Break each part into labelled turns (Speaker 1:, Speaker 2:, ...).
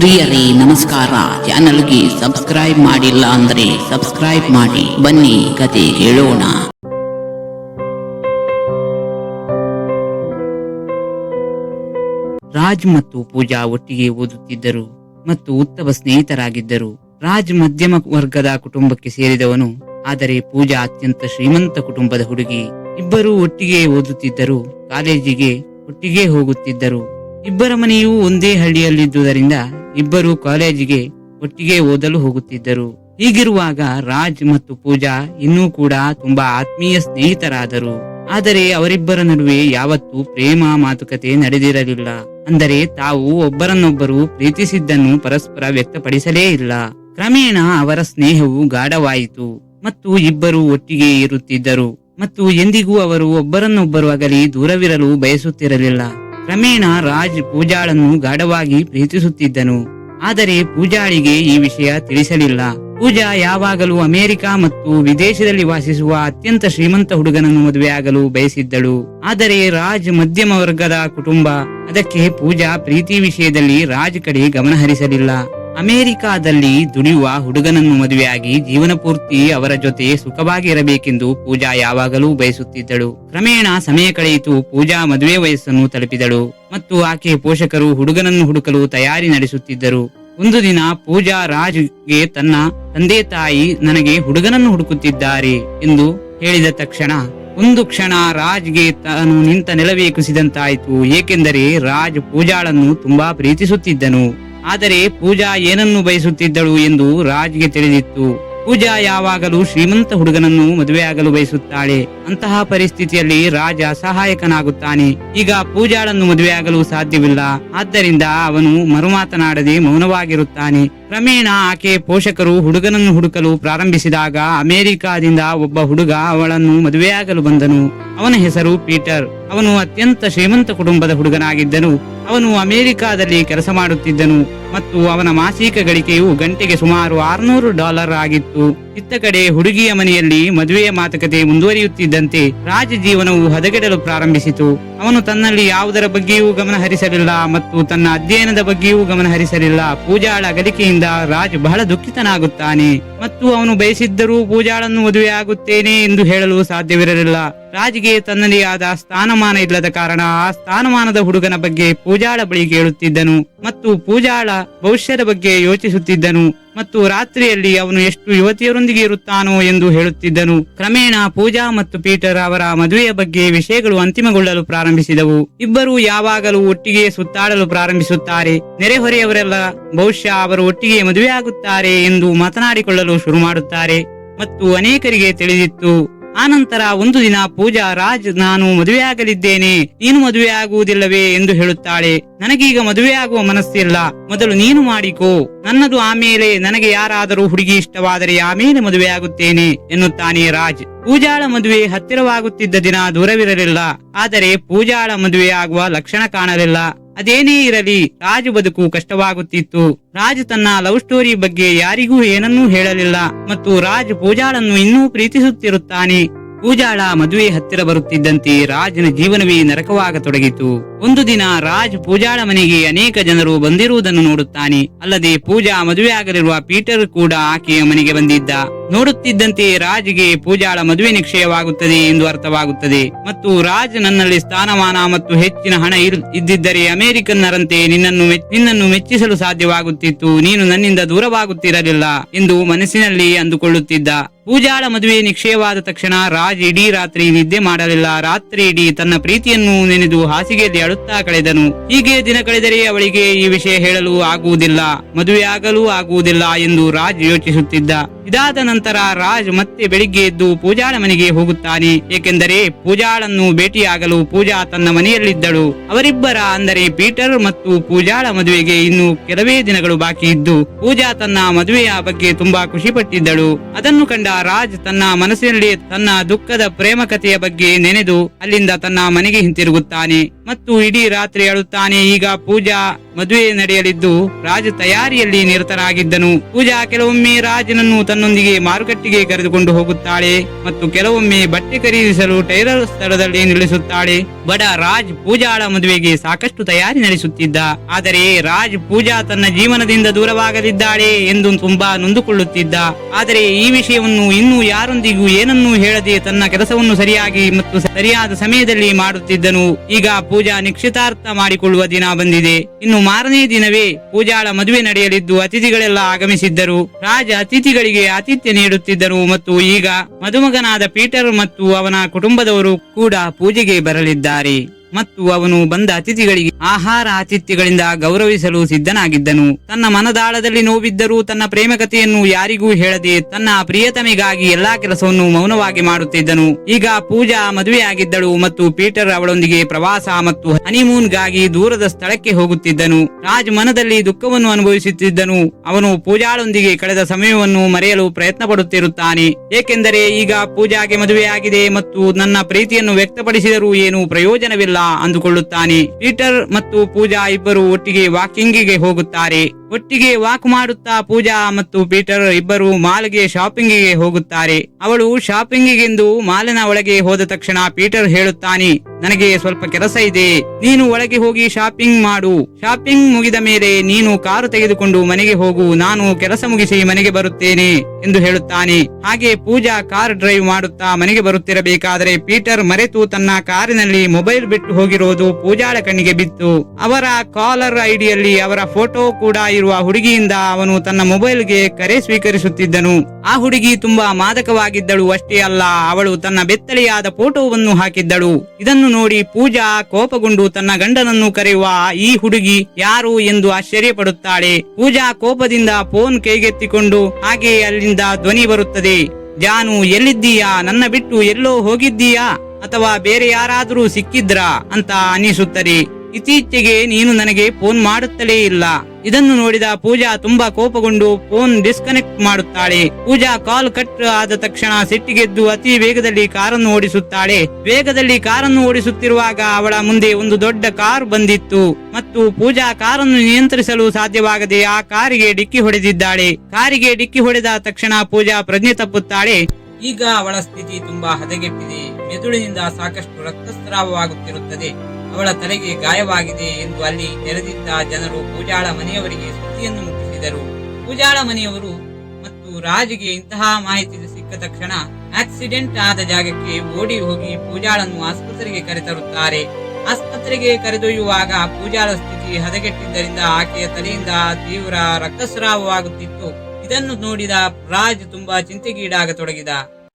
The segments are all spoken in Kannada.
Speaker 1: ಪ್ರಿಯರೇ, ನಮಸ್ಕಾರ. ಚಾನಲ್ಗೆ ಸಬ್ಸ್ಕ್ರೈಬ್ ಮಾಡಿಲ್ಲ ಅಂದ್ರೆ ಸಬ್ಸ್ಕ್ರೈಬ್ ಮಾಡಿ. ಬನ್ನಿ, ಕತೆ ಹೇಳೋಣ. ರಾಜ್ ಮತ್ತು ಪೂಜಾ ಒಟ್ಟಿಗೆ ಓದುತ್ತಿದ್ದರು ಮತ್ತು ಉತ್ತಮ ಸ್ನೇಹಿತರಾಗಿದ್ದರು. ರಾಜ್ ಮಧ್ಯಮ ವರ್ಗದ ಕುಟುಂಬಕ್ಕೆ ಸೇರಿದವನು, ಆದರೆ ಪೂಜಾ ಅತ್ಯಂತ ಶ್ರೀಮಂತ ಕುಟುಂಬದ ಹುಡುಗಿ. ಇಬ್ಬರೂ ಒಟ್ಟಿಗೆ ಓದುತ್ತಿದ್ದರು, ಕಾಲೇಜಿಗೆ ಒಟ್ಟಿಗೆ ಹೋಗುತ್ತಿದ್ದರು. ಇಬ್ಬರ ಮನೆಯೂ ಒಂದೇ ಹಳ್ಳಿಯಲ್ಲಿದ್ದುದರಿಂದ ಇಬ್ಬರು ಕಾಲೇಜಿಗೆ ಒಟ್ಟಿಗೆ ಓದಲು ಹೋಗುತ್ತಿದ್ದರು. ಹೀಗಿರುವಾಗ ರಾಜ್ ಮತ್ತು ಪೂಜಾ ಇನ್ನೂ ಕೂಡ ತುಂಬಾ ಆತ್ಮೀಯ ಸ್ನೇಹಿತರಾದರು. ಆದರೆ ಅವರಿಬ್ಬರ ನಡುವೆ ಯಾವತ್ತೂ ಪ್ರೇಮ ಮಾತುಕತೆ ನಡೆದಿರಲಿಲ್ಲ. ಅಂದರೆ ತಾವು ಒಬ್ಬರನ್ನೊಬ್ಬರು ಪ್ರೀತಿಸಿದ್ದನ್ನು ಪರಸ್ಪರ ವ್ಯಕ್ತಪಡಿಸಲೇ ಇಲ್ಲ. ಕ್ರಮೇಣ ಅವರ ಸ್ನೇಹವು ಗಾಢವಾಯಿತು. ಮತ್ತು ಇಬ್ಬರು ಒಟ್ಟಿಗೆ ಇರುತ್ತಿದ್ದರು. ಮತ್ತು ಎಂದಿಗೂ ಅವರು ಒಬ್ಬರನ್ನೊಬ್ಬರು ಅಗಲಿ ದೂರವಿರಲು ಬಯಸುತ್ತಿರಲಿಲ್ಲ. ಕ್ರಮೇಣ ರಾಜ್ ಪೂಜಾಳನ್ನು ಗಾಢವಾಗಿ ಪ್ರೀತಿಸುತ್ತಿದ್ದನು. ಆದರೆ ಪೂಜಾಳಿಗೆ ಈ ವಿಷಯ ತಿಳಿಸಲಿಲ್ಲ. ಪೂಜಾ ಯಾವಾಗಲೂ ಅಮೆರಿಕ ಮತ್ತು ವಿದೇಶದಲ್ಲಿ ವಾಸಿಸುವ ಅತ್ಯಂತ ಶ್ರೀಮಂತ ಹುಡುಗನನ್ನು ಮದುವೆಯಾಗಲು ಬಯಸಿದ್ದಳು. ಆದರೆ ರಾಜ್ ಮಧ್ಯಮ ವರ್ಗದ ಕುಟುಂಬ, ಅದಕ್ಕೆ ಪೂಜಾ ಪ್ರೀತಿ ವಿಷಯದಲ್ಲಿ ರಾಜ್ ಕಡೆ ಗಮನ ಹರಿಸಲಿಲ್ಲ. ಅಮೆರಿಕಾದಲ್ಲಿ ದುಡಿಯುವ ಹುಡುಗನನ್ನು ಮದುವೆಯಾಗಿ ಜೀವನ ಪೂರ್ತಿ ಅವರ ಜೊತೆ ಸುಖವಾಗಿ ಇರಬೇಕೆಂದು ಪೂಜಾ ಯಾವಾಗಲೂ ಬಯಸುತ್ತಿದ್ದಳು. ಕ್ರಮೇಣ ಸಮಯ ಕಳೆಯಿತು, ಪೂಜಾ ಮದುವೆ ವಯಸ್ಸನ್ನು ತಲುಪಿದಳು. ಮತ್ತು ಆಕೆ ಪೋಷಕರು ಹುಡುಗನನ್ನು ಹುಡುಕಲು ತಯಾರಿ ನಡೆಸುತ್ತಿದ್ದರು. ಒಂದು ದಿನ ಪೂಜಾ ರಾಜ್ಗೆ ತನ್ನ ತಂದೆ ತಾಯಿ ನನಗೆ ಹುಡುಗನನ್ನು ಹುಡುಕುತ್ತಿದ್ದಾರೆ ಎಂದು ಹೇಳಿದ ತಕ್ಷಣ, ಒಂದು ಕ್ಷಣ ರಾಜ್ಗೆ ತಾನು ನಿಂತ ನೆಲವೇ ಕುಸಿದಂತಾಯಿತು. ಏಕೆಂದರೆ ರಾಜ್ ಪೂಜಾಳನ್ನು ತುಂಬಾ ಪ್ರೀತಿಸುತ್ತಿದ್ದನು. ಆದರೆ ಪೂಜಾ ಏನನ್ನು ಬಯಸುತ್ತಿದ್ದಳು ಎಂದು ರಾಜ್ಗೆ ತಿಳಿದಿತ್ತು. ಪೂಜಾ ಯಾವಾಗಲೂ ಶ್ರೀಮಂತ ಹುಡುಗನನ್ನು ಮದುವೆಯಾಗಲು ಬಯಸುತ್ತಾಳೆ. ಅಂತಹ ಪರಿಸ್ಥಿತಿಯಲ್ಲಿ ರಾಜ ಸಹಾಯಕನಾಗುತ್ತಾನೆ. ಈಗ ಪೂಜಾಳನ್ನು ಮದುವೆಯಾಗಲು ಸಾಧ್ಯವಿಲ್ಲ. ಆದ್ದರಿಂದ ಅವನು ಮರುಮಾತನಾಡದೆ ಮೌನವಾಗಿರುತ್ತಾನೆ. ಕ್ರಮೇಣ ಆಕೆ ಪೋಷಕರು ಹುಡುಗನನ್ನು ಹುಡುಕಲು ಪ್ರಾರಂಭಿಸಿದಾಗ ಅಮೆರಿಕಾದಿಂದ ಒಬ್ಬ ಹುಡುಗ ಅವಳನ್ನು ಮದುವೆಯಾಗಲು ಬಂದನು. ಅವನ ಹೆಸರು ಪೀಟರ್. ಅವನು ಅತ್ಯಂತ ಶ್ರೀಮಂತ ಕುಟುಂಬದ ಹುಡುಗನಾಗಿದ್ದನು. ಅವನು ಅಮೆರಿಕಾದಲ್ಲಿ ಕೆಲಸ ಮಾಡುತ್ತಿದ್ದನು. ಮತ್ತು ಅವನ ಮಾಸಿಕ ಗಳಿಕೆಯು ಗಂಟೆಗೆ ಸುಮಾರು ಆರುನೂರು ಡಾಲರ್ ಆಗಿತ್ತು. ಇತ್ತ ಕಡೆ ಹುಡುಗಿಯ ಮನೆಯಲ್ಲಿ ಮದುವೆಯ ಮಾತುಕತೆ ಮುಂದುವರಿಯುತ್ತಿದ್ದಂತೆ ರಾಜ ಜೀವನವು ಹದಗೆಡಲು ಪ್ರಾರಂಭಿಸಿತು. ಅವನು ತನ್ನಲ್ಲಿ ಯಾವುದರ ಬಗ್ಗೆಯೂ ಗಮನ ಹರಿಸಲಿಲ್ಲ ಮತ್ತು ತನ್ನ ಅಧ್ಯಯನದ ಬಗ್ಗೆಯೂ ಗಮನ ಹರಿಸಲಿಲ್ಲ ಪೂಜಾಳ ಗಳಿಕೆಯಿಂದ ರಾಜ್ ಬಹಳ ದುಃಖಿತನಾಗುತ್ತಾನೆ. ಮತ್ತು ಅವನು ಬಯಸಿದ್ದರೂ ಪೂಜಾಳನ್ನು ಮದುವೆಯಾಗುತ್ತೇನೆ ಎಂದು ಹೇಳಲು ಸಾಧ್ಯವಿರಲಿಲ್ಲ. ರಾಜ್ಗೆ ತನ್ನದೇ ಆದ ಸ್ಥಾನಮಾನ ಇಲ್ಲದ ಕಾರಣ ಆ ಸ್ಥಾನಮಾನದ ಹುಡುಗನ ಬಗ್ಗೆ ಪೂಜಾಳ ಬಳಿ ಕೇಳುತ್ತಿದ್ದನು. ಮತ್ತು ಪೂಜಾಳ ಭವಿಷ್ಯದ ಬಗ್ಗೆ ಯೋಚಿಸುತ್ತಿದ್ದನು ಮತ್ತು ರಾತ್ರಿಯಲ್ಲಿ ಅವನು ಎಷ್ಟು ಯುವತಿಯರೊಂದಿಗೆ ಇರುತ್ತಾನೋ ಎಂದು ಹೇಳುತ್ತಿದ್ದನು. ಕ್ರಮೇಣ ಪೂಜಾ ಮತ್ತು ಪೀಟರ್ ಅವರ ಮದುವೆಯ ಬಗ್ಗೆ ವಿಷಯಗಳು ಅಂತಿಮಗೊಳ್ಳಲು ಪ್ರಾರಂಭಿಸಿದವು. ಇಬ್ಬರು ಯಾವಾಗಲೂ ಒಟ್ಟಿಗೆ ಸುತ್ತಾಡಲು ಪ್ರಾರಂಭಿಸುತ್ತಾರೆ. ನೆರೆಹೊರೆಯವರೆಲ್ಲ ಬಹುಶಃ ಅವರು ಒಟ್ಟಿಗೆ ಮದುವೆಯಾಗುತ್ತಾರೆ ಎಂದು ಮಾತನಾಡಿಕೊಳ್ಳಲು ಶುರು ಮಾಡುತ್ತಾರೆ. ಮತ್ತು ಅನೇಕರಿಗೆ ತಿಳಿದಿತ್ತು. ಆನಂತರ ಒಂದು ದಿನ ಪೂಜಾ ರಾಜ್, ನಾನು ಮದುವೆಯಾಗಲಿದ್ದೇನೆ. ನೀನು ಮದುವೆಯಾಗುವುದಿಲ್ಲವೇ ಎಂದು ಹೇಳುತ್ತಾಳೆ. ನನಗೀಗ ಮದುವೆಯಾಗುವ ಮನಸ್ಸಿಲ್ಲ. ಮೊದಲು ನೀನು ಮಾಡಿಕೋ. ನನ್ನದು ಆಮೇಲೆ ನನಗೆ ಯಾರಾದರೂ ಹುಡುಗಿ ಇಷ್ಟವಾದರೆ ಆಮೇಲೆ ಮದುವೆಯಾಗುತ್ತೇನೆ, ಎನ್ನುತ್ತಾನೆ ರಾಜ್. ಪೂಜಾಳ ಮದುವೆ ಹತ್ತಿರವಾಗುತ್ತಿದ್ದ ದಿನ ದೂರವಿರಲಿಲ್ಲ. ಆದರೆ ಪೂಜಾಳ ಮದುವೆ ಆಗುವ ಲಕ್ಷಣ ಕಾಣಲಿಲ್ಲ. ಅದೇನೇ ಇರಲಿ, ರಾಜ್ ಬದುಕು ಕಷ್ಟವಾಗುತ್ತಿತ್ತು. ರಾಜ್ ತನ್ನ ಲವ್ ಸ್ಟೋರಿ ಬಗ್ಗೆ ಯಾರಿಗೂ ಏನನ್ನೂ ಹೇಳಲಿಲ್ಲ ಮತ್ತು ರಾಜ್ ಪೂಜಾಳನ್ನು ಇನ್ನೂ ಪ್ರೀತಿಸುತ್ತಿರುತ್ತಾನೆ. ಪೂಜಾಳ ಮದುವೆ ಹತ್ತಿರ ಬರುತ್ತಿದ್ದಂತೆ ರಾಜನ ಜೀವನವೇ ನರಕವಾಗತೊಡಗಿತು. ಒಂದು ದಿನ ರಾಜ್ ಪೂಜಾಳ ಮನೆಗೆ ಅನೇಕ ಜನರು ಬಂದಿರುವುದನ್ನು ನೋಡುತ್ತಾನೆ. ಅಲ್ಲದೆ ಪೂಜಾ ಮದುವೆಯಾಗಲಿರುವ ಪೀಟರ್ ಕೂಡ ಆಕೆಯ ಮನೆಗೆ ಬಂದಿದ್ದ. ನೋಡುತ್ತಿದ್ದಂತೆ ರಾಜ್ಗೆ ಪೂಜಾಳ ಮದುವೆ ನಿಕ್ಷಯವಾಗುತ್ತದೆ ಎಂದು ಅರ್ಥವಾಗುತ್ತದೆ. ಮತ್ತು ರಾಜ್ ನನ್ನಲ್ಲಿ ಸ್ಥಾನಮಾನ ಮತ್ತು ಹೆಚ್ಚಿನ ಹಣ ಇದ್ದಿದ್ದರೆ ಅಮೆರಿಕನ್ನರಂತೆ ನಿನ್ನನ್ನು ನಿನ್ನನ್ನು ಮೆಚ್ಚಿಸಲು ಸಾಧ್ಯವಾಗುತ್ತಿತ್ತು. ನೀನು ನನ್ನಿಂದ ದೂರವಾಗುತ್ತಿರಲಿಲ್ಲ ಎಂದು ಮನಸ್ಸಿನಲ್ಲಿ ಅಂದುಕೊಳ್ಳುತ್ತಿದ್ದ. ಪೂಜಾಳ ಮದುವೆ ನಿಕ್ಷಯವಾದ ತಕ್ಷಣ ರಾಜ್ ಇಡೀ ರಾತ್ರಿ ನಿದ್ದೆ ಮಾಡಲಿಲ್ಲ. ರಾತ್ರಿ ಇಡೀ ತನ್ನ ಪ್ರೀತಿಯನ್ನು ನೆನೆದು ಹಾಸಿಗೆಯಲ್ಲಿ ಅಳುತ್ತಾ ಕಳೆದನು. ಹೀಗೆ ದಿನ ಕಳೆದರೆ ಅವಳಿಗೆ ಈ ವಿಷಯ ಹೇಳಲು ಆಗುವುದಿಲ್ಲ, ಮದುವೆಯಾಗಲು ಆಗುವುದಿಲ್ಲ ಎಂದು ರಾಜ್ ಯೋಚಿಸುತ್ತಿದ್ದ. ಇದಾದ ನಂತರ ರಾಜ್ ಮತ್ತೆ ಬೆಳಿಗ್ಗೆ ಎದ್ದು ಪೂಜಾಳ ಮನೆಗೆ ಹೋಗುತ್ತಾನೆ. ಏಕೆಂದರೆ ಪೂಜಾಳನ್ನು ಭೇಟಿಯಾಗಲು ಪೂಜಾ ತನ್ನ ಮನೆಯಲ್ಲಿದ್ದಳು. ಅವರಿಬ್ಬರ ಅಂದರೆ ಪೀಟರ್ ಮತ್ತು ಪೂಜಾಳ ಮದುವೆಗೆ ಇನ್ನು ಕೆಲವೇ ದಿನಗಳು ಬಾಕಿ ಇದ್ದು, ಪೂಜಾ ತನ್ನ ಮದುವೆಯ ಬಗ್ಗೆ ತುಂಬಾ ಖುಷಿ ಪಟ್ಟಿದ್ದಳು ಅದನ್ನು ಕಂಡ ರಾಜ್ ತನ್ನ ಮನಸ್ಸಿನಲ್ಲಿ ತನ್ನ ದುಃಖದ ಪ್ರೇಮ ಬಗ್ಗೆ ನೆನೆದು ಅಲ್ಲಿಂದ ತನ್ನ ಮನೆಗೆ ಹಿಂತಿರುಗುತ್ತಾನೆ. ಮತ್ತು ಇಡೀ ರಾತ್ರಿ ಅಳುತ್ತಾನೆ. ಈಗ ಪೂಜಾ ಮದುವೆ ನಡೆಯಲಿದ್ದು ರಾಜ ತಯಾರಿಯಲ್ಲಿ ನಿರತರಾಗಿದ್ದನು. ಪೂಜಾ ಕೆಲವೊಮ್ಮೆ ರಾಜನನ್ನು ತನ್ನೊಂದಿಗೆ ಮಾರುಕಟ್ಟೆಗೆ ಕರೆದುಕೊಂಡು ಹೋಗುತ್ತಾಳೆ ಮತ್ತು ಕೆಲವೊಮ್ಮೆ ಬಟ್ಟೆ ಖರೀದಿಸಲು ಟೈಲರ್ ಸ್ಥಳದಲ್ಲಿ ನಿಲ್ಲಿಸುತ್ತಾಳೆ. ಬಡ ರಾಜ್ ಪೂಜಾಳ ಮದುವೆಗೆ ಸಾಕಷ್ಟು ತಯಾರಿ ನಡೆಸುತ್ತಿದ್ದ. ಆದರೆ ರಾಜ್ ಪೂಜಾ ತನ್ನ ಜೀವನದಿಂದ ದೂರವಾಗಲಿದ್ದಾಳೆ ಎಂದು ತುಂಬಾ ನೊಂದುಕೊಳ್ಳುತ್ತಿದ್ದ. ಆದರೆ ಈ ವಿಷಯವನ್ನು ಇನ್ನೂ ಯಾರೊಂದಿಗೂ ಏನನ್ನೂ ಹೇಳದೆ ತನ್ನ ಕೆಲಸವನ್ನು ಸರಿಯಾಗಿ ಮತ್ತು ಸರಿಯಾದ ಸಮಯದಲ್ಲಿ ಮಾಡುತ್ತಿದ್ದನು. ಈಗ ಪೂಜಾ ನಿಶ್ಚಿತಾರ್ಥ ಮಾಡಿಕೊಳ್ಳುವ ದಿನ ಬಂದಿದೆ. ಇನ್ನು ಮಾರನೇ ದಿನವೇ ಪೂಜಾಳ ಮದುವೆ ನಡೆಯಲಿದ್ದು ಅತಿಥಿಗಳೆಲ್ಲ ಆಗಮಿಸಿದ್ದರು. ರಾಜ ಅತಿಥಿಗಳಿಗೆ ಆತಿಥ್ಯ ನೀಡುತ್ತಿದ್ದರು ಮತ್ತು ಈಗ ಮದುಮಗನಾದ ಪೀಟರ್ ಮತ್ತು ಅವನ ಕುಟುಂಬದವರು ಕೂಡ ಪೂಜೆಗೆ daddy. ಮತ್ತು ಅವನು ಬಂದ ಅತಿಥಿಗಳಿಗೆ ಆಹಾರ ಆತಿಥ್ಯಗಳಿಂದ ಗೌರವಿಸಲು ಸಿದ್ಧನಾಗಿದ್ದನು. ತನ್ನ ಮನದಾಳದಲ್ಲಿ ನೋವಿದ್ದರೂ ತನ್ನ ಪ್ರೇಮ ಕಥೆಯನ್ನು ಯಾರಿಗೂ ಹೇಳದೆ ತನ್ನ ಪ್ರಿಯತಮಿಗಾಗಿ ಎಲ್ಲಾ ಕೆಲಸವನ್ನು ಮೌನವಾಗಿ ಮಾಡುತ್ತಿದ್ದನು. ಈಗ ಪೂಜಾ ಮದುವೆಯಾಗಿದ್ದಳು ಮತ್ತು ಪೀಟರ್ ಅವಳೊಂದಿಗೆ ಪ್ರವಾಸ ಮತ್ತು ಹನಿಮೂನ್ಗಾಗಿ ದೂರದ ಸ್ಥಳಕ್ಕೆ ಹೋಗುತ್ತಿದ್ದನು. ರಾಜ್ ಮನದಲ್ಲಿ ದುಃಖವನ್ನು ಅನುಭವಿಸುತ್ತಿದ್ದನು. ಅವನು ಪೂಜಾಳೊಂದಿಗೆ ಕಳೆದ ಸಮಯವನ್ನು ಮರೆಯಲು ಪ್ರಯತ್ನ ಪಡುತ್ತಿರುತ್ತಾನೆ ಏಕೆಂದರೆ ಈಗ ಪೂಜಾಗೆ ಮದುವೆಯಾಗಿದೆ ಮತ್ತು ನನ್ನ ಪ್ರೀತಿಯನ್ನು ವ್ಯಕ್ತಪಡಿಸಿದರೂ ಏನು ಪ್ರಯೋಜನವಿಲ್ಲ. ಅಂದುಕೊಳ್ಳುತ್ತಾನೆ. ಪೀಟರ್ ಮತ್ತು ಪೂಜಾ ಇಬ್ಬರು ಒಟ್ಟಿಗೆ ವಾಕಿಂಗಿಗೆ ಹೋಗುತ್ತಾರೆ. ಒಟ್ಟಿಗೆ ವಾಕ್ ಮಾಡುತ್ತಾ ಪೂಜಾ ಮತ್ತು ಪೀಟರ್ ಇಬ್ಬರು ಮಾಲ್ಗೆ ಶಾಪಿಂಗಿಗೆ ಹೋಗುತ್ತಾರೆ. ಅವಳು ಶಾಪಿಂಗಿಗೆಂದು ಮಾಲಿನ ಒಳಗೆ ಹೋದ ತಕ್ಷಣ ಪೀಟರ್ ಹೇಳುತ್ತಾನೆ, ನನಗೆ ಸ್ವಲ್ಪ ಕೆಲಸ ಇದೆ. ನೀನು ಒಳಗೆ ಹೋಗಿ ಶಾಪಿಂಗ್ ಮಾಡು. ಶಾಪಿಂಗ್ ಮುಗಿದ ಮೇಲೆ ನೀನು ಕಾರು ತೆಗೆದುಕೊಂಡು ಮನೆಗೆ ಹೋಗು. ನಾನು ಕೆಲಸ ಮುಗಿಸಿ ಮನೆಗೆ ಬರುತ್ತೇನೆ, ಎಂದು ಹೇಳುತ್ತಾನೆ. ಹಾಗೆ ಪೂಜಾ ಕಾರ್ ಡ್ರೈವ್ ಮಾಡುತ್ತಾ ಮನೆಗೆ ಬರುತ್ತಿರಬೇಕಾದರೆ ಪೀಟರ್ ಮರೆತು ತನ್ನ ಕಾರಿನಲ್ಲಿ ಮೊಬೈಲ್ ಬಿಟ್ಟು ಹೋಗಿರುವುದು ಪೂಜಾಳ ಕಣ್ಣಿಗೆ ಬಿತ್ತು ಅವರ ಕಾಲರ್ ಐಡಿಯಲ್ಲಿ ಅವರ ಫೋಟೋ ಕೂಡ ಇರುವ ಹುಡುಗಿಯಿಂದ ಅವನು ತನ್ನ ಮೊಬೈಲ್ಗೆ ಕರೆ ಸ್ವೀಕರಿಸುತ್ತಿದ್ದನು. ಆ ಹುಡುಗಿ ತುಂಬಾ ಮಾದಕವಾಗಿದ್ದಳು ಅಷ್ಟೇ ಅಲ್ಲ, ಅವಳು ತನ್ನ ಬೆತ್ತಲೆಯಾದ ಫೋಟೋವನ್ನು ಹಾಕಿದ್ದಳು. ಇದನ್ನು ನೋಡಿ ಪೂಜಾ ಕೋಪಗೊಂಡು ತನ್ನ ಗಂಡನನ್ನು ಕರೆಯುವ ಈ ಹುಡುಗಿ ಯಾರು ಎಂದು ಆಶ್ಚರ್ಯಪಡುತ್ತಾಳೆ. ಪೂಜಾ ಕೋಪದಿಂದ ಫೋನ್ ಕೈಗೆತ್ತಿಕೊಂಡು, ಹಾಗೆ ಅಲ್ಲಿಂದ ಧ್ವನಿ ಬರುತ್ತದೆ. ಜಾನು, ಎಲ್ಲಿದ್ದೀಯಾ? ನನ್ನ ಬಿಟ್ಟು ಎಲ್ಲೋ ಹೋಗಿದ್ದೀಯಾ? ಅಥವಾ ಬೇರೆ ಯಾರಾದರೂ ಸಿಕ್ಕಿದ್ರಾ? ಅಂತ ಅನಿಸುತ್ತದೆ ಇತ್ತೀಚೆಗೆ ನೀನು ನನಗೆ ಫೋನ್ ಮಾಡುತ್ತಲೇ ಇಲ್ಲ. ಇದನ್ನು ನೋಡಿದ ಪೂಜಾ ತುಂಬಾ ಕೋಪಗೊಂಡು ಫೋನ್ ಡಿಸ್ಕನೆಕ್ಟ್ ಮಾಡುತ್ತಾಳೆ. ಪೂಜಾ ಕಾಲ್ ಕಟ್ ಆದ ತಕ್ಷಣ ಸಿಟ್ಟಿಗೆದ್ದು ಅತಿ ವೇಗದಲ್ಲಿ ಕಾರನ್ನು ಓಡಿಸುತ್ತಾಳೆ. ವೇಗದಲ್ಲಿ ಕಾರನ್ನು ಓಡಿಸುತ್ತಿರುವಾಗ ಅವಳ ಮುಂದೆ ಒಂದು ದೊಡ್ಡ ಕಾರ್ ಬಂದಿತ್ತು. ಮತ್ತು ಪೂಜಾ ಕಾರನ್ನು ನಿಯಂತ್ರಿಸಲು ಸಾಧ್ಯವಾಗದೆ ಆ ಕಾರಿಗೆ ಡಿಕ್ಕಿ ಹೊಡೆದಿದ್ದಾಳೆ. ಕಾರಿಗೆ ಡಿಕ್ಕಿ ಹೊಡೆದ ತಕ್ಷಣ ಪೂಜಾ ಪ್ರಜ್ಞೆ ತಪ್ಪುತ್ತಾಳೆ. ಈಗ ಅವಳ ಸ್ಥಿತಿ ತುಂಬಾ ಹದಗೆಟ್ಟಿದೆ. ಮೆದುಳಿನಿಂದ ಸಾಕಷ್ಟು ರಕ್ತಸ್ರಾವವಾಗುತ್ತಿರುತ್ತದೆ. ಅವಳ ತಲೆಗೆ ಗಾಯವಾಗಿದೆ ಎಂದು ಅಲ್ಲಿ ನೆರೆದಿದ್ದ ಜನರು ಪೂಜಾಳ ಮನೆಯವರಿಗೆ ಸುದ್ದಿಯನ್ನು ಮುಟ್ಟಿಸಿದರು. ಪೂಜಾಳ ಮನೆಯವರು ಮತ್ತು ರಾಜ್ಗೆ ಇಂತಹ ಮಾಹಿತಿ ಸಿಕ್ಕ ತಕ್ಷಣ ಆಕ್ಸಿಡೆಂಟ್ ಆದ ಜಾಗಕ್ಕೆ ಓಡಿ ಹೋಗಿ ಪೂಜಾಳನ್ನು ಆಸ್ಪತ್ರೆಗೆ ಕರೆತರುತ್ತಾರೆ. ಆಸ್ಪತ್ರೆಗೆ ಕರೆದೊಯ್ಯುವಾಗ ಪೂಜಾಳ ಸ್ಥಿತಿ ಹದಗೆಟ್ಟಿದ್ದರಿಂದ ಆಕೆಯ ತಲೆಯಿಂದ ತೀವ್ರ ರಕ್ತಸ್ರಾವವಾಗುತ್ತಿತ್ತು. ಇದನ್ನು ನೋಡಿದ ರಾಜ್ ತುಂಬಾ ಚಿಂತೆಗೀಡಾಗತೊಡಗಿದ.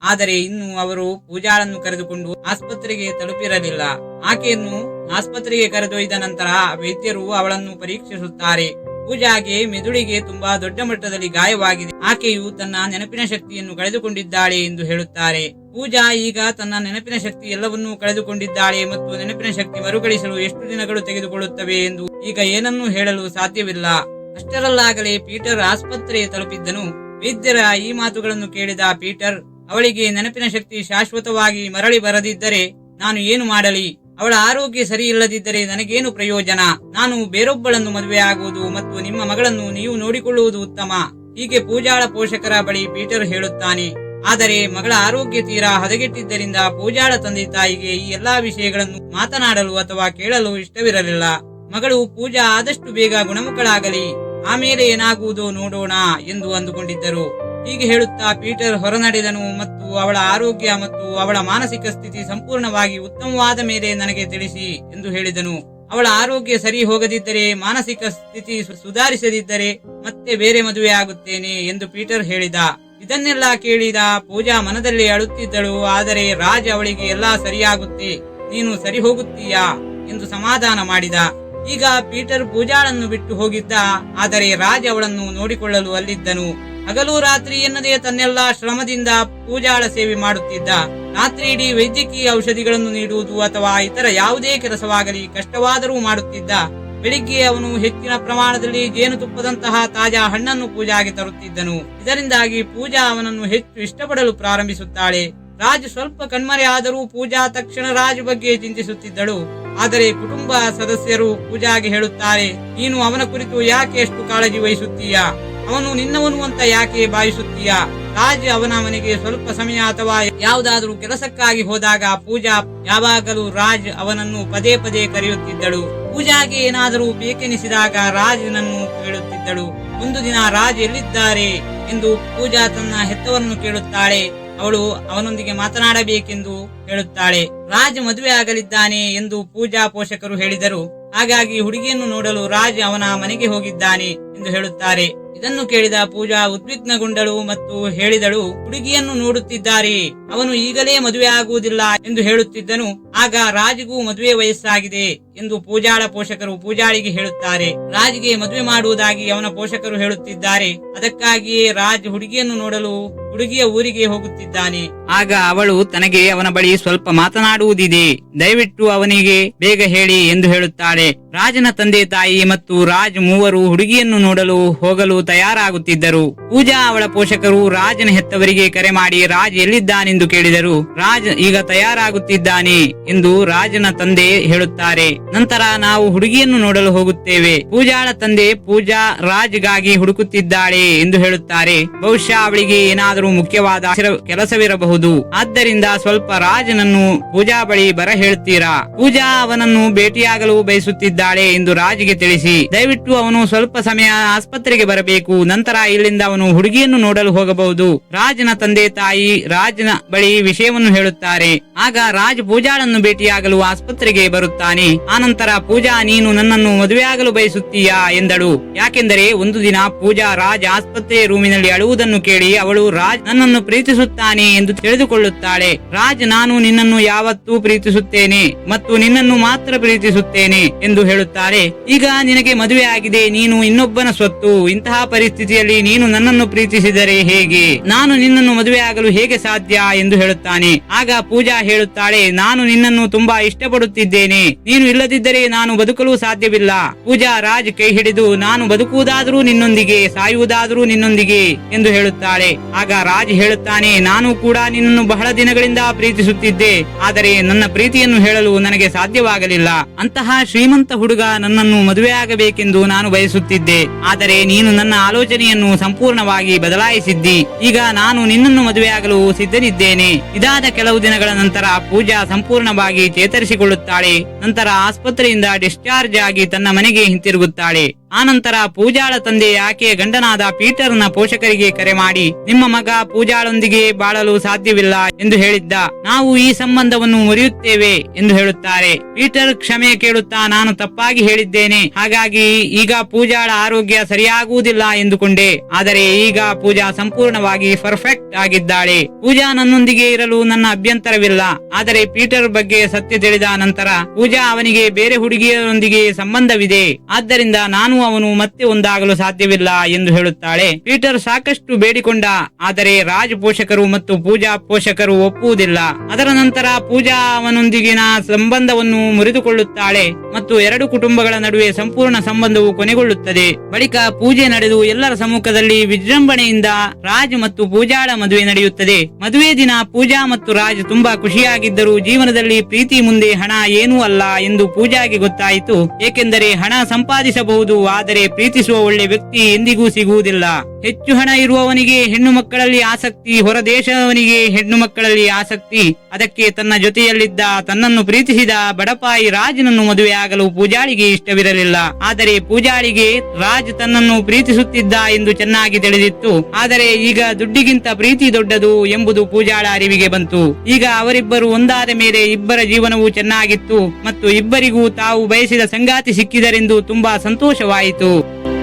Speaker 1: ಆದರೆ ಇನ್ನು ಅವರು ಪೂಜಾಳನ್ನು ಕರೆದುಕೊಂಡು ಆಸ್ಪತ್ರೆಗೆ ತಲುಪಿರಲಿಲ್ಲ. ಆಕೆಯನ್ನು ಆಸ್ಪತ್ರೆಗೆ ಕರೆದೊಯ್ದ ನಂತರ ವೈದ್ಯರು ಅವಳನ್ನು ಪರೀಕ್ಷಿಸುತ್ತಾರೆ. ಪೂಜಾಗೆ ಮೆದುಳಿಗೆ ತುಂಬಾ ದೊಡ್ಡ ಮಟ್ಟದಲ್ಲಿ ಗಾಯವಾಗಿದೆ. ಆಕೆಯು ತನ್ನ ನೆನಪಿನ ಶಕ್ತಿಯನ್ನು ಕಳೆದುಕೊಂಡಿದ್ದಾಳೆ ಎಂದು ಹೇಳುತ್ತಾರೆ. ಪೂಜಾ ಈಗ ತನ್ನ ನೆನಪಿನ ಶಕ್ತಿ ಎಲ್ಲವನ್ನೂ ಕಳೆದುಕೊಂಡಿದ್ದಾಳೆ ಮತ್ತು ನೆನಪಿನ ಶಕ್ತಿ ಮರುಕಳಿಸಲು ಎಷ್ಟು ದಿನಗಳು ತೆಗೆದುಕೊಳ್ಳುತ್ತವೆ ಎಂದು ಈಗ ಏನನ್ನೂ ಹೇಳಲು ಸಾಧ್ಯವಿಲ್ಲ. ಅಷ್ಟರಲ್ಲಾಗಲೇ ಪೀಟರ್ ಆಸ್ಪತ್ರೆ ತಲುಪಿದ್ದನು. ವೈದ್ಯರ ಈ ಮಾತುಗಳನ್ನು ಕೇಳಿದ ಪೀಟರ್, ಅವಳಿಗೆ ನೆನಪಿನ ಶಕ್ತಿ ಶಾಶ್ವತವಾಗಿ ಮರಳಿ ಬರದಿದ್ದರೆ ನಾನು ಏನು ಮಾಡಲಿ? ಅವಳ ಆರೋಗ್ಯ ಸರಿ ಇಲ್ಲದಿದ್ದರೆ ನನಗೇನು ಪ್ರಯೋಜನ? ನಾನು ಬೇರೊಬ್ಬಳನ್ನು ಮದುವೆ ಆಗುವುದು ಮತ್ತು ನಿಮ್ಮ ಮಗಳನ್ನು ನೀವು ನೋಡಿಕೊಳ್ಳುವುದು ಉತ್ತಮ. ಹೀಗೆ ಪೂಜಾಳ ಪೋಷಕರ ಬಳಿ ಪೀಟರ್ ಹೇಳುತ್ತಾನೆ. ಆದರೆ ಮಗಳ ಆರೋಗ್ಯ ತೀರಾ ಹದಗೆಟ್ಟಿದ್ದರಿಂದ ಪೂಜಾಳ ತಂದೆ ತಾಯಿಗೆ ಈ ಎಲ್ಲಾ ವಿಷಯಗಳನ್ನು ಮಾತನಾಡಲು ಅಥವಾ ಕೇಳಲು ಇಷ್ಟವಿರಲಿಲ್ಲ. ಮಗಳು ಪೂಜಾ ಆದಷ್ಟು ಬೇಗ ಗುಣಮುಖಳಾಗಲಿ. ಆಮೇಲೆ ಏನಾಗುವುದೋ ನೋಡೋಣ ಎಂದು ಅಂದುಕೊಂಡಿದ್ದರು. ಹೀಗೆ ಹೇಳುತ್ತಾ ಪೀಟರ್ ಹೊರನಡೆದನು ಮತ್ತು ಅವಳ ಆರೋಗ್ಯ ಮತ್ತು ಅವಳ ಮಾನಸಿಕ ಸ್ಥಿತಿ ಸಂಪೂರ್ಣವಾಗಿ ಉತ್ತಮವಾದ ಮೇಲೆ ನನಗೆ ತಿಳಿಸಿ ಎಂದು ಹೇಳಿದನು. ಅವಳ ಆರೋಗ್ಯ ಸರಿ ಹೋಗದಿದ್ದರೆ, ಮಾನಸಿಕ ಸ್ಥಿತಿ ಸುಧಾರಿಸದಿದ್ದರೆ ಮತ್ತೆ ಬೇರೆ ಮದುವೆ ಆಗುತ್ತೇನೆ ಎಂದು ಪೀಟರ್ ಹೇಳಿದ. ಇದನ್ನೆಲ್ಲ ಕೇಳಿದ ಪೂಜಾ ಮನದಲ್ಲಿ ಅಳುತ್ತಿದ್ದಳು, ಆದರೆ ರಾಜ್ ಅವಳಿಗೆ ಎಲ್ಲಾ ಸರಿಯಾಗುತ್ತೆ, ನೀನು ಸರಿ ಹೋಗುತ್ತೀಯಾ ಎಂದು ಸಮಾಧಾನ ಮಾಡಿದ. ಈಗ ಪೀಟರ್ ಪೂಜಾಳನ್ನು ಬಿಟ್ಟು ಹೋಗಿದ್ದ, ಆದರೆ ರಾಜ್ ಅವಳನ್ನು ನೋಡಿಕೊಳ್ಳಲು ಅಲ್ಲಿದ್ದನು. ಹಗಲು ರಾತ್ರಿ ಎನ್ನದೇ ತನ್ನೆಲ್ಲ ಶ್ರಮದಿಂದ ಪೂಜಾಳ ಸೇವೆ ಮಾಡುತ್ತಿದ್ದ. ರಾತ್ರಿ ಇಡೀ ವೈದ್ಯಕೀಯ ಔಷಧಿಗಳನ್ನು ನೀಡುವುದು ಅಥವಾ ಇತರ ಯಾವುದೇ ಕೆಲಸವಾಗಲಿ ಕಷ್ಟವಾದರೂ ಮಾಡುತ್ತಿದ್ದ. ಬೆಳಿಗ್ಗೆ ಅವನು ಹೆಚ್ಚಿನ ಪ್ರಮಾಣದಲ್ಲಿ ಜೇನುತುಪ್ಪದಂತಹ ತಾಜಾ ಹಣ್ಣನ್ನು ಪೂಜಾಗೆ ತರುತ್ತಿದ್ದನು. ಇದರಿಂದಾಗಿ ಪೂಜಾ ಅವನನ್ನು ಹೆಚ್ಚು ಇಷ್ಟಪಡಲು ಪ್ರಾರಂಭಿಸುತ್ತಾಳೆ. ರಾಜ್ ಸ್ವಲ್ಪ ಕಣ್ಮರೆ ಆದರೂ ಪೂಜಾ ತಕ್ಷಣ ರಾಜ್ ಬಗ್ಗೆ ಚಿಂತಿಸುತ್ತಿದ್ದಳು.
Speaker 2: ಆದರೆ ಕುಟುಂಬ ಸದಸ್ಯರು ಪೂಜಾಗೆ ಹೇಳುತ್ತಾರೆ, ನೀನು ಅವನ ಕುರಿತು ಯಾಕೆ ಎಷ್ಟು ಕಾಳಜಿ ವಹಿಸುತ್ತೀಯ? ಅವನು ನಿನ್ನವನು ಅಂತ ಯಾಕೆ ಭಾವಿಸುತ್ತೀಯ ರಾಜ ಅವನ ಮನೆಗೆ ಸ್ವಲ್ಪ ಸಮಯ ಅಥವಾ ಯಾವುದಾದರೂ ಕೆಲಸಕ್ಕಾಗಿ ಹೋದಾಗ ಪೂಜಾ ಯಾವಾಗಲೂ ರಾಜ್ ಅವನನ್ನು ಪದೇ ಪದೇ ಕರೆಯುತ್ತಿದ್ದಳು. ಪೂಜಾಗೆ ಏನಾದರೂ ಬೇಕೆನಿಸಿದಾಗ ರಾಜ್ನನ್ನು ಕೇಳುತ್ತಿದ್ದಳು. ಒಂದು ದಿನ ರಾಜ್ ಎಲ್ಲಿದ್ದಾರೆ ಎಂದು ಪೂಜಾ ತನ್ನ ಹೆತ್ತವರನ್ನು ಕೇಳುತ್ತಾಳೆ. ಅವಳು ಅವನೊಂದಿಗೆ ಮಾತನಾಡಬೇಕೆಂದು ಹೇಳುತ್ತಾಳೆ. ರಾಜ್ ಮದುವೆ ಆಗಲಿದ್ದಾನೆ ಎಂದು ಪೂಜಾ ಪೋಷಕರು ಹೇಳಿದರು. ಹಾಗಾಗಿ ಹುಡುಗಿಯನ್ನು ನೋಡಲು ರಾಜ್ ಅವನ ಮನೆಗೆ ಹೋಗಿದ್ದಾನೆ. ಎಂದು ಹೇಳುತ್ತಾರೆ. ಇದನ್ನು ಕೇಳಿದ ಪೂಜಾ ಉದ್ವಿಗ್ನಗೊಂಡಳು ಮತ್ತು ಹೇಳಿದಳು, ಹುಡುಗಿಯನ್ನು ನೋಡುತ್ತಿದ್ದಾರೆ. ಅವನು ಈಗಲೇ ಮದುವೆ ಆಗುವುದಿಲ್ಲ ಎಂದು ಹೇಳುತ್ತಿದ್ದನು. ಆಗ ರಾಜ್ಗೂ ಮದುವೆ ವಯಸ್ಸಾಗಿದೆ ಎಂದು ಪೂಜಾಳ ಪೋಷಕರು ಪೂಜಾಳಿಗೆ ಹೇಳುತ್ತಾರೆ. ರಾಜ್ಗೆ ಮದುವೆ ಮಾಡುವುದಾಗಿ ಅವನ ಪೋಷಕರು ಹೇಳುತ್ತಿದ್ದಾರೆ. ಅದಕ್ಕಾಗಿಯೇ ರಾಜ್ ಹುಡುಗಿಯನ್ನು ನೋಡಲು ಹುಡುಗಿಯ ಊರಿಗೆ ಹೋಗುತ್ತಿದ್ದಾನೆ.
Speaker 1: ಆಗ ಅವಳು ತನಗೆ ಅವನ ಬಳಿ ಸ್ವಲ್ಪ ಮಾತನಾಡುವುದಿದೆ. ದಯವಿಟ್ಟು ಅವನಿಗೆ ಬೇಗ ಹೇಳಿ ಎಂದು ಹೇಳುತ್ತಾಳೆ. ರಾಜನ ತಂದೆ ತಾಯಿ ಮತ್ತು ರಾಜ್ ಮೂವರು ಹುಡುಗಿಯನ್ನು ನೋಡಲು, ಹೋಗಲು ತಯಾರಾಗುತ್ತಿದ್ದರು. ಪೂಜಾ ಅವಳ ಪೋಷಕರು ರಾಜನ ಹೆತ್ತವರಿಗೆ ಕರೆ ಮಾಡಿ, ರಾಜ್ ಎಲ್ಲಿದ್ದಾನೆಂದು ಕೇಳಿದರು. ರಾಜ್ ಈಗ ತಯಾರಾಗುತ್ತಿದ್ದಾನೆ ಎಂದು ರಾಜನ ತಂದೆ ಹೇಳುತ್ತಾರೆ. ನಂತರ ನಾವು ಹುಡುಗಿಯನ್ನು ನೋಡಲು ಹೋಗುತ್ತೇವೆ. ಪೂಜಾಳ ತಂದೆ ಪೂಜಾ ರಾಜ್ಗಾಗಿ ಹುಡುಕುತ್ತಿದ್ದಾಳೆ ಎಂದು ಹೇಳುತ್ತಾರೆ. ಬಹುಶಃ ಅವಳಿಗೆ ಏನಾದರೂ ಮುಖ್ಯವಾದ ಕೆಲಸವಿರಬಹುದು. ಆದ್ದರಿಂದ ಸ್ವಲ್ಪ ರಾಜನನ್ನು ಪೂಜಾ ಬಳಿ ಬರ ಹೇಳ್ತೀರಾ? ಪೂಜಾ ಅವನನ್ನು ಭೇಟಿಯಾಗಲು ಬಯಸುತ್ತಿದ್ದಾಳೆ ಎಂದು ರಾಜ್ಗೆ ತಿಳಿಸಿ. ದಯವಿಟ್ಟು ಅವನು ಸ್ವಲ್ಪ ಸಮಯ ಆಸ್ಪತ್ರೆಗೆ ಬರಬೇಕು. ನಂತರ ಇಲ್ಲಿಂದ ಅವನು ಹುಡುಗಿಯನ್ನು ನೋಡಲು ಹೋಗಬಹುದು. ರಾಜನ ತಂದೆ ತಾಯಿ ರಾಜನ ಬಳಿ ವಿಷಯವನ್ನು ಹೇಳುತ್ತಾರೆ. ಆಗ ರಾಜ್ ಪೂಜಾಳನ್ನು ಭೇಟಿಯಾಗಲು ಆಸ್ಪತ್ರೆಗೆ ಬರುತ್ತಾನೆ. ಆನಂತರ, ಪೂಜಾ, ನೀನು ನನ್ನನ್ನು ಮದುವೆಯಾಗಲು ಬಯಸುತ್ತೀಯಾ? ಎಂದಳು. ಯಾಕೆಂದರೆ ಒಂದು ದಿನ ಪೂಜಾ ರಾಜ್ ಆಸ್ಪತ್ರೆ ರೂಮಿನಲ್ಲಿ ಅಳುವುದನ್ನು ಕೇಳಿ ಅವಳು ರಾಜ್ ನನ್ನನ್ನು ಪ್ರೀತಿಸುತ್ತಾನೆ ಎಂದು ತಿಳಿದುಕೊಳ್ಳುತ್ತಾಳೆ. ರಾಜ್, ನಾನು ನಿನ್ನನ್ನು ಯಾವತ್ತೂ ಪ್ರೀತಿಸುತ್ತೇನೆ ಮತ್ತು ನಿನ್ನನ್ನು ಮಾತ್ರ ಪ್ರೀತಿಸುತ್ತೇನೆ ಎಂದು ಹೇಳುತ್ತಾರೆ. ಈಗ ನಿನಗೆ ಮದುವೆ ಆಗಿದೆ ನೀನು ಸ್ವತ್ತು. ಇಂತಹ ಪರಿಸ್ಥಿತಿಯಲ್ಲಿ ನೀನು ನನ್ನನ್ನು ಪ್ರೀತಿಸಿದರೆ ಹೇಗೆ? ನಾನು ನಿನ್ನನ್ನು ಮದುವೆ ಆಗಲು ಹೇಗೆ ಸಾಧ್ಯ ಎಂದು ಹೇಳುತ್ತಾನೆ. ಆಗ ಪೂಜಾ ಹೇಳುತ್ತಾಳೆ, ನಾನು ನಿನ್ನನ್ನು ತುಂಬಾ ಇಷ್ಟಪಡುತ್ತಿದ್ದೇನೆ. ನೀನು ಇಲ್ಲದಿದ್ದರೆ ನಾನು ಬದುಕಲು ಸಾಧ್ಯವಿಲ್ಲ. ಪೂಜಾ ರಾಜ್ ಕೈ ಹಿಡಿದು, ನಾನು ಬದುಕುವುದಾದರೂ ನಿನ್ನೊಂದಿಗೆ, ಸಾಯುವುದಾದರೂ ನಿನ್ನೊಂದಿಗೆ ಎಂದು ಹೇಳುತ್ತಾಳೆ. ಆಗ ರಾಜ್ ಹೇಳುತ್ತಾನೆ, ನಾನು ಕೂಡ ನಿನ್ನನ್ನು ಬಹಳ ದಿನಗಳಿಂದ ಪ್ರೀತಿಸುತ್ತಿದ್ದೆ, ಆದರೆ ನನ್ನ ಪ್ರೀತಿಯನ್ನು ಹೇಳಲು ನನಗೆ ಸಾಧ್ಯವಾಗಲಿಲ್ಲ. ಅಂತಹ ಶ್ರೀಮಂತ ಹುಡುಗ ನನ್ನನ್ನು ಮದುವೆಯಾಗಬೇಕೆಂದು ನಾನು ಬಯಸುತ್ತಿದ್ದೆ. ಆದರೆ ನೀನು ನನ್ನ ಆಲೋಚನೆಯನ್ನು ಸಂಪೂರ್ಣವಾಗಿ ಬದಲಾಯಿಸಿದ್ದಿ. ಈಗ ನಾನು ನಿನ್ನನ್ನು ಮದುವೆಯಾಗಲು ಸಿದ್ಧನಿದ್ದೇನೆ. ಇದಾದ ಕೆಲವು ದಿನಗಳ ನಂತರ ಪೂಜಾ ಸಂಪೂರ್ಣವಾಗಿ ಚೇತರಿಸಿಕೊಳ್ಳುತ್ತಾಳೆ. ನಂತರ ಆಸ್ಪತ್ರೆಯಿಂದ ಡಿಸ್ಚಾರ್ಜ್ ಆಗಿ ತನ್ನ ಮನೆಗೆ ಹಿಂತಿರುಗುತ್ತಾಳೆ. ಆನಂತರ ಪೂಜಾಳ ತಂದೆ ಆಕೆಯ ಗಂಡನಾದ ಪೀಟರ್ನ ಪೋಷಕರಿಗೆ ಕರೆ ಮಾಡಿ, ನಿಮ್ಮ ಮಗ ಪೂಜಾಳೊಂದಿಗೆ ಬಾಳಲು ಸಾಧ್ಯವಿಲ್ಲ ಎಂದು ಹೇಳಿದ್ದ. ನಾವು ಈ ಸಂಬಂಧವನ್ನು ಮುರಿಯುತ್ತೇವೆ ಎಂದು ಹೇಳುತ್ತಾರೆ. ಪೀಟರ್ ಕ್ಷಮೆ ಕೇಳುತ್ತಾ ನಾನು ತಪ್ಪಾಗಿ ಹೇಳಿದ್ದೇನೆ. ಹಾಗಾಗಿ ಈಗ ಪೂಜಾಳ ಆರೋಗ್ಯ ಸರಿಯಾಗುವುದಿಲ್ಲ ಎಂದುಕೊಂಡೆ. ಆದರೆ ಈಗ ಪೂಜಾ ಸಂಪೂರ್ಣವಾಗಿ ಪರ್ಫೆಕ್ಟ್ ಆಗಿದ್ದಾಳೆ. ಪೂಜಾ ನನ್ನೊಂದಿಗೆ ಇರಲು ನನ್ನ ಅಭ್ಯಂತರವಿಲ್ಲ. ಆದರೆ ಪೀಟರ್ ಬಗ್ಗೆ ಸತ್ಯ ತಿಳಿದ ನಂತರ ಪೂಜಾ ಅವನಿಗೆ ಬೇರೆ ಹುಡುಗಿಯರೊಂದಿಗೆ ಸಂಬಂಧವಿದೆ. ಆದ್ದರಿಂದ ನಾನು ಅವನು ಮತ್ತೆ ಒಂದಾಗಲು ಸಾಧ್ಯವಿಲ್ಲ ಎಂದು ಹೇಳುತ್ತಾಳೆ. ಪೀಟರ್ ಸಾಕಷ್ಟು ಬೇಡಿಕೊಂಡ, ಆದರೆ ರಾಜ್ ಪೋಷಕರು ಮತ್ತು ಪೂಜಾ ಪೋಷಕರು ಒಪ್ಪುವುದಿಲ್ಲ. ಅದರ ನಂತರ ಪೂಜಾ ಅವನೊಂದಿಗಿನ ಸಂಬಂಧವನ್ನು ಮುರಿದುಕೊಳ್ಳುತ್ತಾಳೆ ಮತ್ತು ಎರಡು ಕುಟುಂಬಗಳ ನಡುವೆ ಸಂಪೂರ್ಣ ಸಂಬಂಧವು ಕೊನೆಗೊಳ್ಳುತ್ತದೆ. ಬಳಿಕ ಪೂಜೆ ನಡೆದು ಎಲ್ಲರ ಸಮ್ಮುಖದಲ್ಲಿ ವಿಜೃಂಭಣೆಯಿಂದ ರಾಜ್ ಮತ್ತು ಪೂಜಾಳ ಮದುವೆ ನಡೆಯುತ್ತದೆ. ಮದುವೆ ದಿನ ಪೂಜಾ ಮತ್ತು ರಾಜ್ ತುಂಬಾ ಖುಷಿಯಾಗಿದ್ದರು ಜೀವನದಲ್ಲಿ ಪ್ರೀತಿ ಮುಂದೆ ಹಣ ಏನೂ ಅಲ್ಲ ಎಂದು ಪೂಜಾಗೆ ಗೊತ್ತಾಯಿತು. ಏಕೆಂದರೆ ಹಣ ಸಂಪಾದಿಸಬಹುದು ಆದರೆ ಪ್ರೀತಿಸುವ ಒಳ್ಳೆ ವ್ಯಕ್ತಿ ಎಂದಿಗೂ ಸಿಗುವುದಿಲ್ಲ. ಹೆಚ್ಚು ಹಣ ಇರುವವನಿಗೆ ಹೆಣ್ಣು ಮಕ್ಕಳಲ್ಲಿ ಆಸಕ್ತಿ ಹೊರ ದೇಶದವನಿಗೆ ಹೆಣ್ಣು ಮಕ್ಕಳಲ್ಲಿ ಆಸಕ್ತಿ. ಅದಕ್ಕೆ ತನ್ನ ಜೊತೆಯಲ್ಲಿದ್ದ, ತನ್ನನ್ನು ಪ್ರೀತಿಸಿದ ಬಡಪಾಯಿ ರಾಜನನ್ನು ಮದುವೆಯಾಗಲು ಪೂಜಾಳಿಗೆ ಇಷ್ಟವಿರಲಿಲ್ಲ. ಆದರೆ ಪೂಜಾಳಿಗೆ ರಾಜ್ ತನ್ನನ್ನು ಪ್ರೀತಿಸುತ್ತಿದ್ದ ಎಂದು ಚೆನ್ನಾಗಿ ತಿಳಿದಿತ್ತು. ಆದರೆ ಈಗ ದುಡ್ಡಿಗಿಂತ ಪ್ರೀತಿ ದೊಡ್ಡದು ಎಂಬುದು ಪೂಜಾಳ ಅರಿವಿಗೆ ಬಂತು. ಈಗ ಅವರಿಬ್ಬರು ಒಂದಾದ ಮೇಲೆ ಇಬ್ಬರ ಜೀವನವೂ ಚೆನ್ನಾಗಿತ್ತು. ಮತ್ತು ಇಬ್ಬರಿಗೂ ತಾವು ಬಯಸಿದ ಸಂಗಾತಿ ಸಿಕ್ಕಿದರೆಂದು ತುಂಬಾ ಸಂತೋಷವಾಯಿತು.